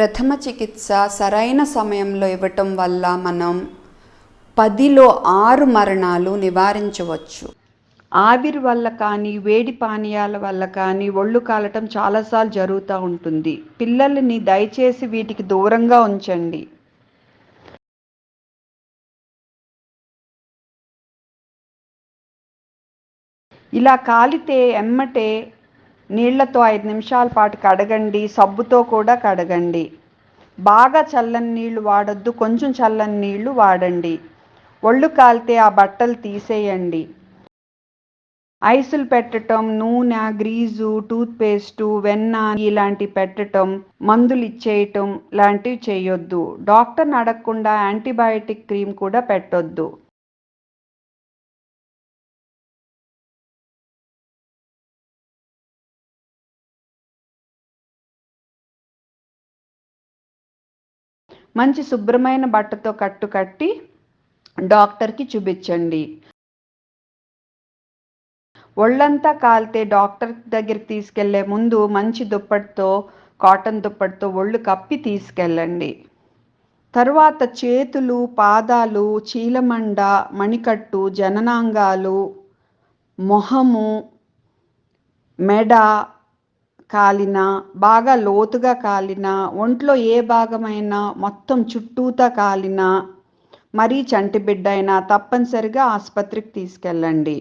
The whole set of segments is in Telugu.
ప్రథమ చికిత్స సరైన సమయంలో ఇవ్వటం వల్ల మనం పదిలో ఆరు మరణాలు నివారించవచ్చు. ఆవిరి వల్ల కానీ వేడి పానీయాల వల్ల కానీ ఒళ్ళు కాలటం చాలాసార్లు జరుగుతూ ఉంటుంది. పిల్లల్ని దయచేసి వీటికి దూరంగా ఉంచండి. ఇలా కాలితే ఎమ్మటే నీళ్ళతో ఐదు నిమిషాల పాటు కడగండి సబ్బుతో కూడా కడగండి. బాగా చల్లని నీళ్ళు వాడొద్దు కొంచెం చల్లని నీళ్ళు వాడండి. ఒళ్ళు కాలితే ఆ బట్టలు తీసేయండి. ఐసులు పెట్టటం నూనె గ్రీజు టూత్పేస్టు వెన్న ఇలాంటి పెట్టటం మందులు ఇచ్చేయటం లాంటివి చేయొద్దు. డాక్టర్ని అడగకుండా యాంటీబయాటిక్ క్రీమ్ కూడా పెట్టొద్దు. మంచి శుభ్రమైన బట్టతో కట్టు కట్టి డాక్టర్కి చూపించండి. ఒళ్ళంతా కాలితే డాక్టర్ దగ్గరికి తీసుకెళ్ళే ముందు మంచి దుప్పటితో కాటన్ దుప్పటితో ఒళ్ళు కప్పి తీసుకెళ్ళండి. తరువాత చేతులు పాదాలు చీలమండ మణికట్టు జననాంగాలు మొహము మెడ కాలిన బాగా లోతుగా కాలిన ఒంట్లో ఏ భాగమైనా మొత్తం చుట్టూతా కాలిన మరీ చంటి బిడ్డ అయినా తప్పనిసరిగా ఆసుపత్రికి తీసుకెళ్ళండి.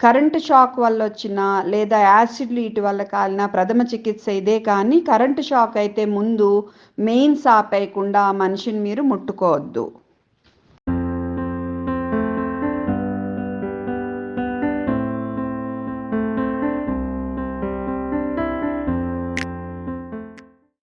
కరెంటు షాక్ వల్ల వచ్చిన లేదా యాసిడ్లు ఇటు వల్ల కాలిన ప్రథమ చికిత్స ఇదే కానీ కరెంటు షాక్ అయితే ముందు మెయిన్స్ ఆపేయకుండా ఆ మనిషిని మీరు ముట్టుకోవద్దు.